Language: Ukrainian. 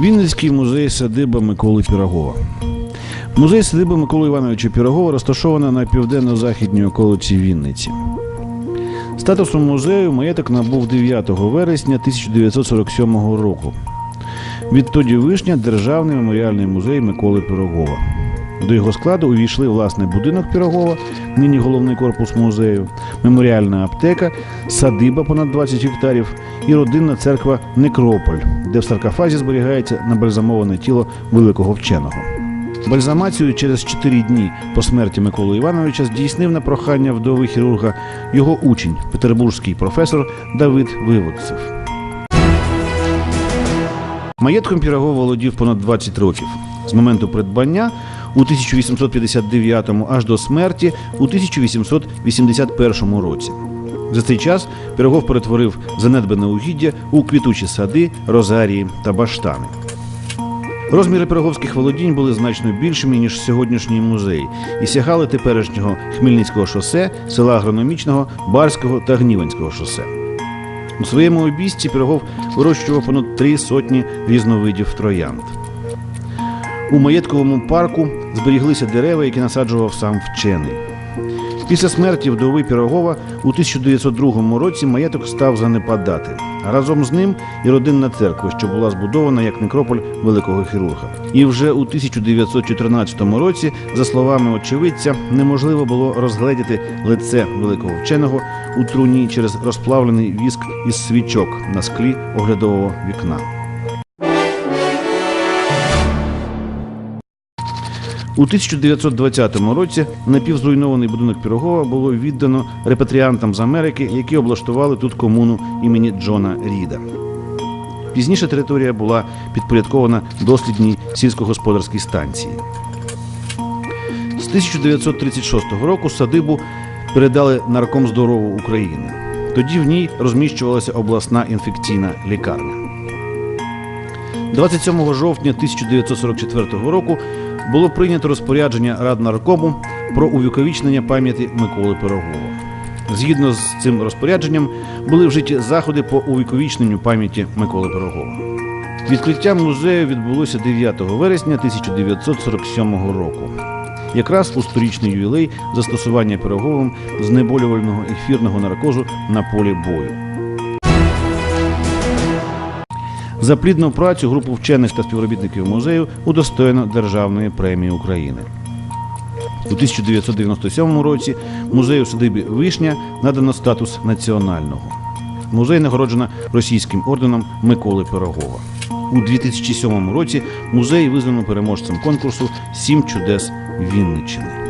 Вінницький музей садиба Миколи Пірогова. Музей садиби Миколи Івановича Пірогова розташована на південно-західній околиці Вінниці. Статусом музею маєток набув 9 вересня 1947 року. Відтоді вишня Державний меморіальний музей Миколи Пірогова. До його складу увійшли власний будинок Пірогова, нині головний корпус музею, меморіальна аптека, садиба понад 20 гектарів і родинна церква Некрополь, де в саркофазі зберігається набальзамоване тіло великого вченого. Бальзамацію через 4 дні по смерті Миколи Івановича здійснив на прохання вдови хірурга його учень, петербурзький професор Давид Виводцев. Маєтком Пірогов володів понад 20 років. З моменту придбання у 1859 аж до смерті у 1881 році. За цей час Пірогов перетворив занедбане угіддя у квітучі сади, розарії та баштани. Розміри пироговських володінь були значно більшими, ніж сьогоднішній музей, і сягали теперішнього Хмельницького шосе, села Агрономічного, Барського та Гніванського шосе. У своєму обійсті Пирогов вирощував понад три сотні різновидів троянд. У маєтковому парку зберіглися дерева, які насаджував сам вчений. Після смерті вдови Пірогова у 1902 році маєток став занепадати, разом з ним і родинна церква, що була збудована як некрополь великого хірурга. І вже у 1914 році, за словами очевидця, неможливо було розгледіти лице великого вченого у труні через розплавлений віск із свічок на склі оглядового вікна. У 1920 році напівзруйнований будинок Пірогова було віддано репатріантам з Америки, які облаштували тут комуну імені Джона Ріда. Пізніше територія була підпорядкована дослідній сільськогосподарській станції. З 1936 року садибу передали Наркомздорову України. Тоді в ній розміщувалася обласна інфекційна лікарня. 27 жовтня 1944 року було прийнято розпорядження Раднаркому про увіковічнення пам'яті Миколи Пирогова. Згідно з цим розпорядженням були вжиті заходи по увіковічненню пам'яті Миколи Пирогова. Відкриття музею відбулося 9 вересня 1947 року. Якраз у сторічний ювілей застосування Пироговим знеболювального ефірного наркозу на полі бою. За плідну працю групу вчених та співробітників музею удостоєно Державної премії України. У 1997 році музею садибі Вишня надано статус національного. Музей нагороджено російським орденом Миколи Пирогова. У 2007 році музей визнано переможцем конкурсу Сім чудес Вінниччини.